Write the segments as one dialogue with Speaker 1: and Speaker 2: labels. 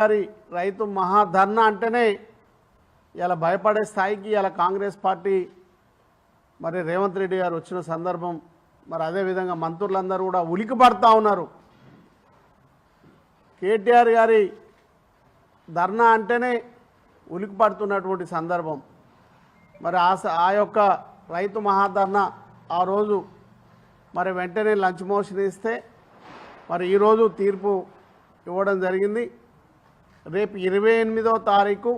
Speaker 1: గారి రైతు మహాధర్నా అంటేనే ఇలా భయపడే స్థాయికి ఇలా కాంగ్రెస్ పార్టీ మరి రేవంత్ రెడ్డి గారు వచ్చిన సందర్భం మరి అదేవిధంగా మంత్రులందరూ కూడా ఉలికి ఉన్నారు. కేటీఆర్ గారి ధర్నా అంటేనే ఉలికి పడుతున్నటువంటి సందర్భం. మరి ఆ స- ఆ యొక్క రైతు మహాధర్నా ఆ రోజు మరి వెంటనే లంచ్ మోషన్ ఇస్తే మరి ఈరోజు తీర్పు ఇవ్వడం జరిగింది. రేపు ఇరవై ఎనిమిదో తారీఖు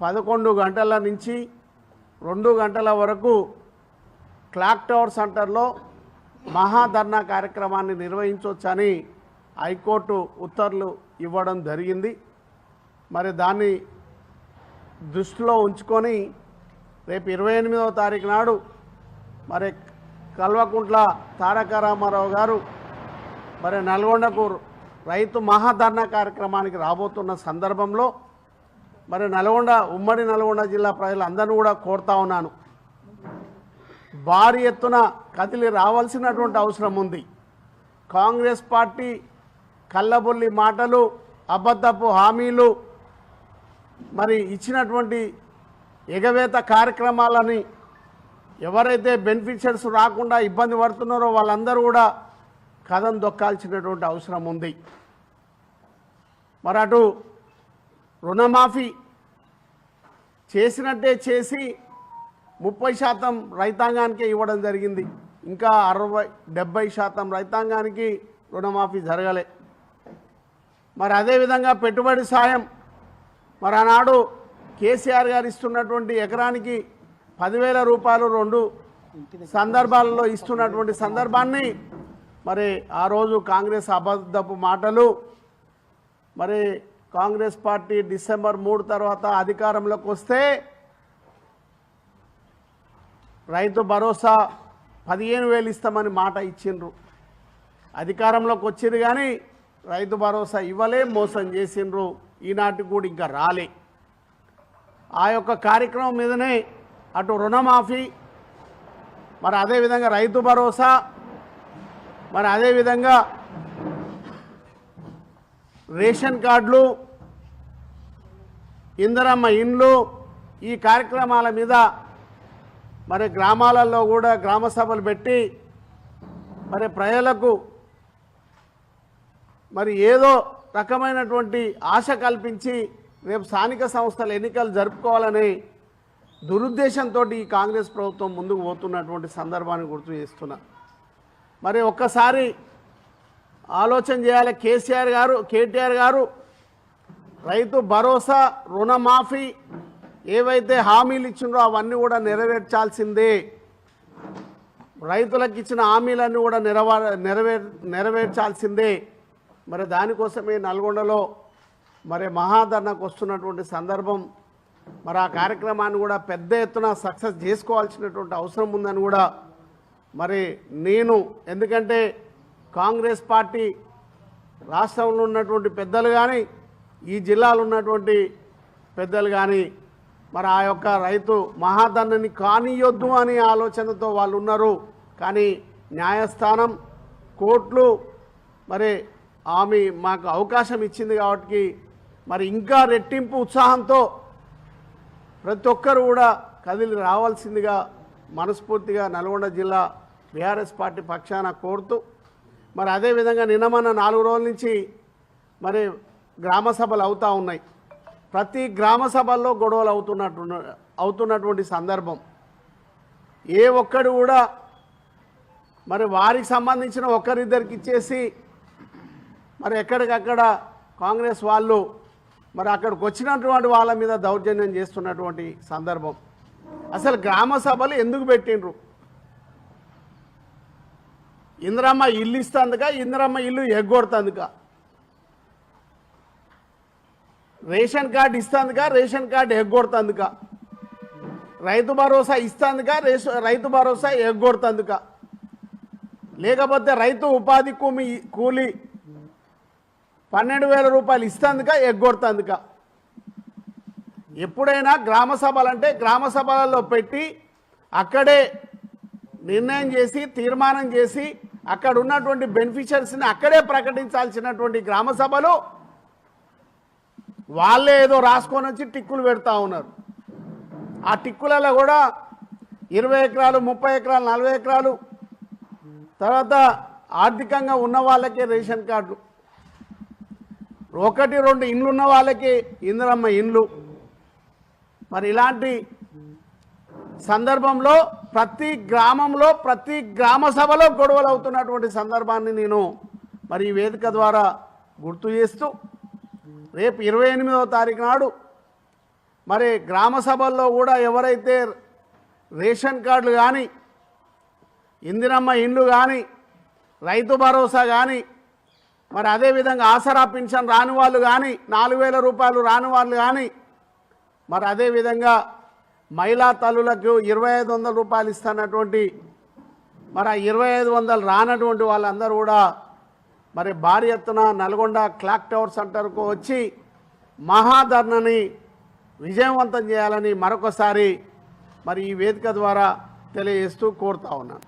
Speaker 1: పదకొండు గంటల నుంచి రెండు గంటల వరకు క్లాక్ టవర్ సెంటర్లో మహాధర్నా కార్యక్రమాన్ని నిర్వహించవచ్చని హైకోర్టు ఉత్తర్వులు ఇవ్వడం జరిగింది. మరి దాన్ని దృష్టిలో ఉంచుకొని రేపు ఇరవై ఎనిమిదవ తారీఖు నాడు మరి కల్వకుంట్ల తారక రామారావు గారు మరి నల్గొండకు రైతు మహాధర్నా కార్యక్రమానికి రాబోతున్న సందర్భంలో మరి నల్గొండ ఉమ్మడి నల్గొండ జిల్లా ప్రజలందరినీ కూడా కోరుతా ఉన్నాను. భారీ ఎత్తున కదిలి రావాల్సినటువంటి అవసరం ఉంది. కాంగ్రెస్ పార్టీ కళ్ళబొల్లి మాటలు అబద్ధపు హామీలు మరి ఇచ్చినటువంటి ఎగవేత కార్యక్రమాలని ఎవరైతే బెనిఫిషియర్స్ రాకుండా ఇబ్బంది పడుతున్నారో వాళ్ళందరూ కూడా కథం దొక్కాల్సినటువంటి అవసరం ఉంది. మరి అటు రుణమాఫీ చేసినట్టే చేసి ముప్పై శాతం రైతాంగానికే ఇవ్వడం జరిగింది. ఇంకా అరవై డెబ్బై శాతం రైతాంగానికి రుణమాఫీ జరగలే. మరి అదేవిధంగా పెట్టుబడి సాయం. మరి ఆనాడు కేసీఆర్ గారు ఇస్తున్నటువంటి ఎకరానికి పదివేల రూపాయలు రెండు సందర్భాలలో ఇస్తున్నటువంటి సందర్భాన్ని మరి ఆ రోజు కాంగ్రెస్ అబద్ధపు మాటలు మరి కాంగ్రెస్ పార్టీ డిసెంబర్ మూడు తర్వాత అధికారంలోకి వస్తే రైతు భరోసా పదిహేను వేలు ఇస్తామని మాట ఇచ్చిండ్రు. అధికారంలోకి వచ్చింది కానీ రైతు భరోసా ఇవ్వలే మోసం చేసిండ్రు. ఈనాటి కూడా ఇంకా రాలే. ఆ యొక్క కార్యక్రమం మీదనే అటు రుణమాఫీ మరి అదేవిధంగా రైతు భరోసా మరి అదేవిధంగా రేషన్ కార్డులు ఇందరమ్మ ఇండ్లు ఈ కార్యక్రమాల మీద మరి గ్రామాలలో కూడా గ్రామ సభలు పెట్టి మరి ప్రజలకు మరి ఏదో రకమైనటువంటి ఆశ కల్పించి రేపు స్థానిక సంస్థల ఎన్నికలు జరుపుకోవాలని దురుద్దేశంతో ఈ కాంగ్రెస్ ప్రభుత్వం ముందుకు పోతున్నటువంటి సందర్భాన్ని గుర్తు చేస్తున్నా. మరి ఒక్కసారి ఆలోచన చేయాలి. కేసీఆర్ గారు కేటీఆర్ గారు రైతు భరోసా రుణమాఫీ ఏవైతే హామీలు ఇచ్చిండ్రో అవన్నీ కూడా నెరవేర్చాల్సిందే. రైతులకు ఇచ్చిన హామీలన్నీ కూడా నెరవే నెరవేర్ నెరవేర్చాల్సిందే. మరి దానికోసమే నల్గొండలో మరి మహాధర్నకు వస్తున్నటువంటి సందర్భం మరి ఆ కార్యక్రమాన్ని కూడా పెద్ద ఎత్తున సక్సెస్ చేసుకోవాల్సినటువంటి అవసరం ఉందని కూడా మరి నేను ఎందుకంటే కాంగ్రెస్ పార్టీ రాష్ట్రంలో ఉన్నటువంటి పెద్దలు కానీ ఈ జిల్లాలో ఉన్నటువంటి పెద్దలు కానీ మరి ఆ యొక్క రైతు మహాదండని కానియొద్దు అనే ఆలోచనతో వాళ్ళు ఉన్నారు. కానీ న్యాయస్థానం కోర్టులు మరి ఆమె మాకు అవకాశం ఇచ్చింది కాబట్టి మరి ఇంకా రెట్టింపు ఉత్సాహంతో ప్రతి ఒక్కరు కూడా కదిలి రావాల్సిందిగా మనస్ఫూర్తిగా నల్గొండ జిల్లా బీఆర్ఎస్ పార్టీ పక్షాన కోరుతూ మరి అదేవిధంగా నిన్న మన నాలుగు రోజుల నుంచి మరి గ్రామ సభలు అవుతూ ఉన్నాయి. ప్రతి గ్రామ సభల్లో గొడవలు అవుతున్నట్టు అవుతున్నటువంటి సందర్భం. ఏ ఒక్కడు కూడా మరి వారికి సంబంధించిన ఒకరిద్దరికి ఇచ్చేసి మరి ఎక్కడికక్కడ కాంగ్రెస్ వాళ్ళు మరి అక్కడికి వచ్చినటువంటి వాళ్ళ మీద దౌర్జన్యం చేస్తున్నటువంటి సందర్భం. అసలు గ్రామ సభలు ఎందుకు పెట్టిండ్రు? ఇందిరమ్మ ఇల్లు ఇస్తుందిగా ఇందిరమ్మ ఇల్లు ఎగ్గొడుతుందిగా. రేషన్ కార్డు ఇస్తుందిగా రేషన్ కార్డు ఎగ్గొడుతుందిగా. రైతు భరోసా ఇస్తుందిగా రేష రైతు భరోసా ఎగ్గొడుతుందిగా. లేకపోతే రైతు ఉపాధి కూమి కూలి పన్నెండు వేల రూపాయలు ఇస్తుందిక ఎగ్గొడుతుందిగా. ఎప్పుడైనా గ్రామ సభలంటే గ్రామ సభలలో పెట్టి అక్కడే నిర్ణయం చేసి తీర్మానం చేసి అక్కడ ఉన్నటువంటి బెనిఫిషియర్స్ని అక్కడే ప్రకటించాల్సినటువంటి గ్రామ సభలు వాళ్ళే ఏదో రాసుకొని వచ్చి టిక్కులు పెడతా ఉన్నారు. ఆ టిక్కులలో కూడా ఇరవై ఎకరాలు ముప్పై ఎకరాలు నలభై ఎకరాలు తర్వాత ఆర్థికంగా ఉన్న వాళ్ళకే రేషన్ కార్డు. ఒకటి రెండు ఇండ్లు ఉన్న వాళ్ళకి ఇందిరమ్మ ఇండ్లు. మరి ఇలాంటి సందర్భంలో ప్రతి గ్రామంలో ప్రతి గ్రామ సభలో గొడవలు అవుతున్నటువంటి సందర్భాన్ని నేను మరి ఈ వేదిక ద్వారా గుర్తు చేస్తూ రేపు ఇరవై ఎనిమిదవ తారీఖు నాడు మరి గ్రామ సభల్లో కూడా ఎవరైతే రేషన్ కార్డులు కానీ ఇందిరమ్మ ఇండ్లు కానీ రైతు భరోసా కానీ మరి అదేవిధంగా ఆసరా పింఛన్ రాని వాళ్ళు కానీ నాలుగు వేల రూపాయలు రాని వాళ్ళు కానీ మరి అదేవిధంగా మహిళా తల్లులకు ఇరవై ఐదు వందల రూపాయలు ఇస్తున్నటువంటి మరి ఆ ఇరవై ఐదు వందలు రానటువంటి వాళ్ళందరూ కూడా మరి భారీ ఎత్తున నల్గొండ క్లాక్ టవర్ సెంటర్కు వచ్చి మహాధర్నని విజయవంతం చేయాలని మరొకసారి మరి ఈ వేదిక ద్వారా తెలియజేస్తూ కోరుతా ఉన్నాను.